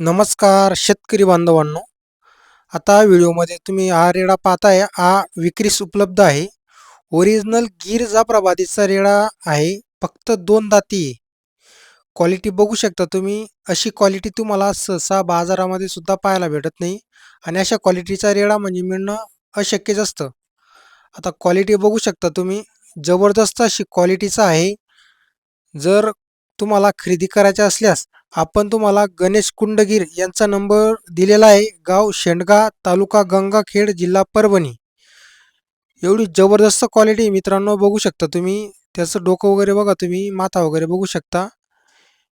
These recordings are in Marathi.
नमस्कार शेतकरी बांधवांनो. आता व्हिडिओमध्ये तुम्ही हा रेडा पाहताय हा विक्रीस उपलब्ध आहे. ओरिजिनल गीर जाफराबादीचा रेडा आहे फक्त दोन दाती क्वालिटी बघू शकता तुम्ही. अशी क्वालिटी तुम्हाला सहसा बाजारामध्ये सुद्धा पाहायला भेटत नाही. आणि अशा क्वालिटीचा रेडा म्हणजे मिळणं अशक्यच असतं. आता क्वालिटी बघू शकता तुम्ही. जबरदस्त अशी क्वालिटीचा आहे. जर तुम्हाला खरेदी करायच्या असल्यास आपण तुम्हाला गणेश कुंडगीर यांचा नंबर दिलेला आहे. गाव शेंडगा तालुका गंगाखेड जिल्हा परभणी. एवढी जबरदस्त क्वालिटी मित्रांनो बघू शकता तुम्ही. त्याचं डोकं वगैरे बघा तुम्ही माथा वगैरे बघू शकता.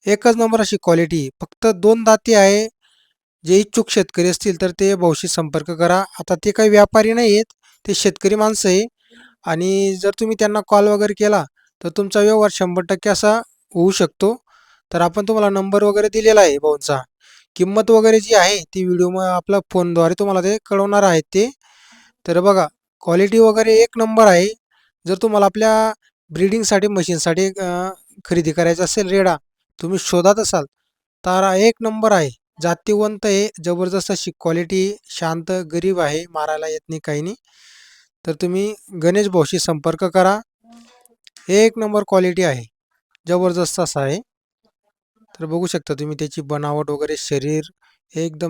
एकच नंबर अशी क्वालिटी फक्त दोन दाती आहे. जे इच्छुक शेतकरी असतील तर ते भाऊशी संपर्क करा. आता ते काही व्यापारी नाही आहेत ते शेतकरी माणसं आहे. आणि जर तुम्ही त्यांना कॉल वगैरे केला तर तुमचा व्यवहार शंभर टक्के असा होऊ शकतो. तर आपण तुम्हाला नंबर वगैरे दिलेला आहे भाऊंचा. किंमत वगैरे जी आहे ती व्हिडिओ मग फोनद्वारे तुम्हाला ते कळवणार आहेत ते. तर बघा क्वालिटी वगैरे एक नंबर आहे. जर तुम्हाला आपल्या ब्रीडिंगसाठी मशीनसाठी खरेदी करायचं असेल रेडा तुम्ही शोधात असाल तर एक नंबर आहे. जातीवंत आहे जबरदस्त अशी क्वालिटी शांत गरीब आहे मारायला येत नाही काही नाही तर तुम्ही गणेश भाऊशी संपर्क करा. एक नंबर क्वालिटी आहे. जबरदस्त असा आहे. तर बघू शकता तुम्ही त्याची बनावट वगैरे शरीर हे एकदम